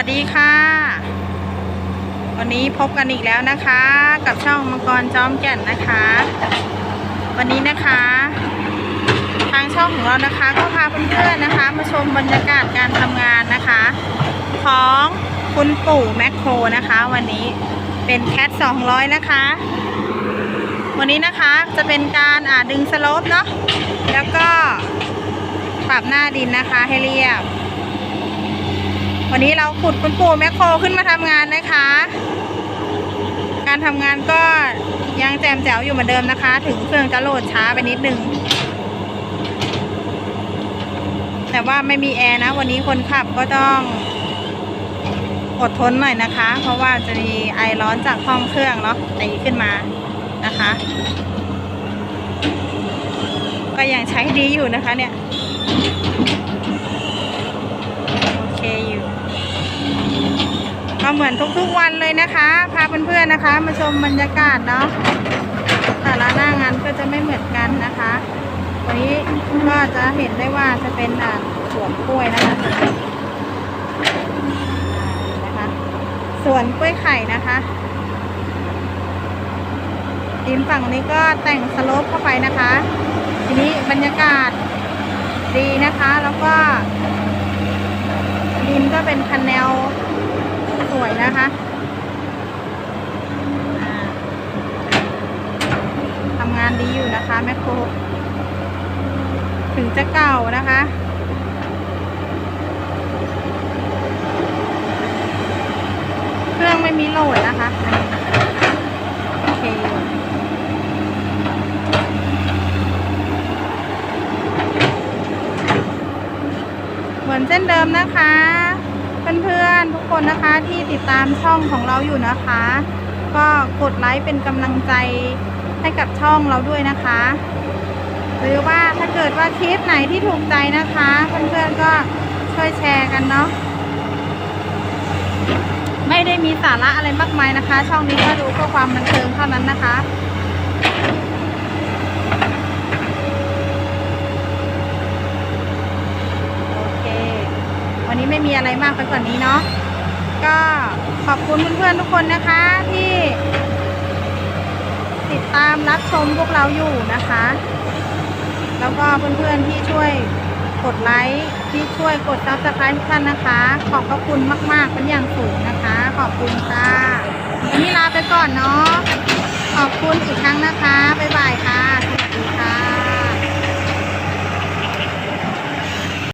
วัสดีค่ะ วันนี้พบกันอีกแล้วนะคะ กับช่องมังกรจอมแก่นนะคะ วันนี้นะคะ ทางช่องของเรานะคะ ก็พาเพื่อนๆนะคะ มาชมบรรยากาศการทำงานนะคะ ของคุณปู่แมคโครนะคะ วันนี้เป็นแคท200 นะคะ วันนี้นะคะจะเป็นการอ่าดึงสโลปเนาะแล้วก็ปรับหน้าดินนะคะให้เรียบ วันนี้เราขุดคุณปู่แมคโครขึ้นมาทำงานนะคะ การทำงานก็ยังแจมแจ๋วอยู่เหมือนเดิมนะคะ ถึงเครื่องจะโหลดช้าไปนิดนึง แต่ว่าไม่มีแอร์นะ วันนี้คนขับก็ต้องอดทนหน่อยนะคะ เพราะว่าจะมีไอร้อนจากห้องเครื่องเนาะตีขึ้นมานะคะ ก็ยังใช้ดีอยู่นะคะเนี่ย ก็เหมือนทุกๆวันเลยนะคะ พาเพื่อนๆนะคะ มาชมบรรยากาศเนาะแต่ละหน้างานก็จะไม่เหมือนกันนะคะวันนี้ก็จะเห็นได้ว่าจะเป็นสวนกล้วยนะคะนะคะสวนกล้วยไข่นะคะดินฝั่งนี้ก็แต่งสโลปเข้าไปนะคะ ทีนี้บรรยากาศดีนะคะแล้วก็ดินก็เป็นคันแนว ยนะคะทำงานดีอยู่นะคะแมคโครถึงจะเก่านะคะเครื่องไม่มีโหลดนะคะ โอเค เหมือนเส้นเดิมนะคะ เพื่อนๆทุกคนนะคะที่ติดตามช่องของเราอยู่นะคะ ก็กดไลค์เป็นกำลังใจให้กับช่องเราด้วยนะคะ หรือว่าถ้าเกิดว่าคลิปไหนที่ถูกใจนะคะ เพื่อนๆก็ช่วยแชร์กันเนาะไม่ได้มีสาระอะไรมากมายนะคะ ช่องนี้ก็ดูเพื่อความบันเทิงเท่านั้นนะคะ โอเค วันนี้ ไม่มีอะไรมากไปกว่านี้เนาะก็ขอบคุณเพื่อนๆทุกคนนะคะที่ติดตามรับชมพวกเราอยู่นะคะ แล้วก็เพื่อนๆที่ช่วยกดไลค์ที่ช่วยกดซับสไครต์ทุกท่านนะคะ ขอบพระคุณมาก ๆ เป็นอย่างสูงนะคะ ขอบคุณค่ะวันนี้ลาไปก่อนเนาะขอบคุณอีกครั้งนะคะบ๊ายบายค่ะ